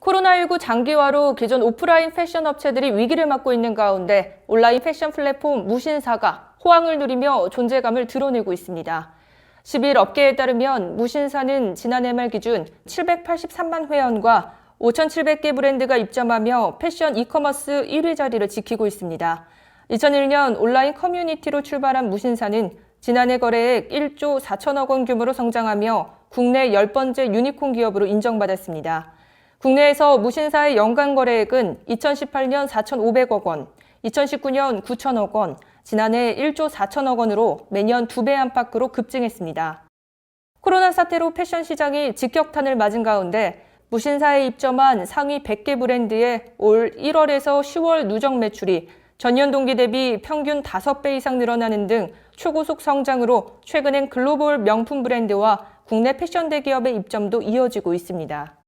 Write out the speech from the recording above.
코로나19 장기화로 기존 오프라인 패션 업체들이 위기를 맞고 있는 가운데 온라인 패션 플랫폼 무신사가 호황을 누리며 존재감을 드러내고 있습니다. 10일 업계에 따르면 무신사는 지난해 말 기준 783만 회원과 5,700개 브랜드가 입점하며 패션 이커머스 1위 자리를 지키고 있습니다. 2001년 온라인 커뮤니티로 출발한 무신사는 지난해 거래액 1조 4천억 원 규모로 성장하며 국내 10번째 유니콘 기업으로 인정받았습니다. 국내에서 무신사의 연간 거래액은 2018년 4,500억 원, 2019년 9천억 원, 지난해 1조 4천억 원으로 매년 두 배 안팎으로 급증했습니다. 코로나 사태로 패션 시장이 직격탄을 맞은 가운데 무신사에 입점한 상위 100개 브랜드의 올 1월에서 10월 누적 매출이 전년 동기 대비 평균 5배 이상 늘어나는 등 초고속 성장으로 최근엔 글로벌 명품 브랜드와 국내 패션 대기업의 입점도 이어지고 있습니다.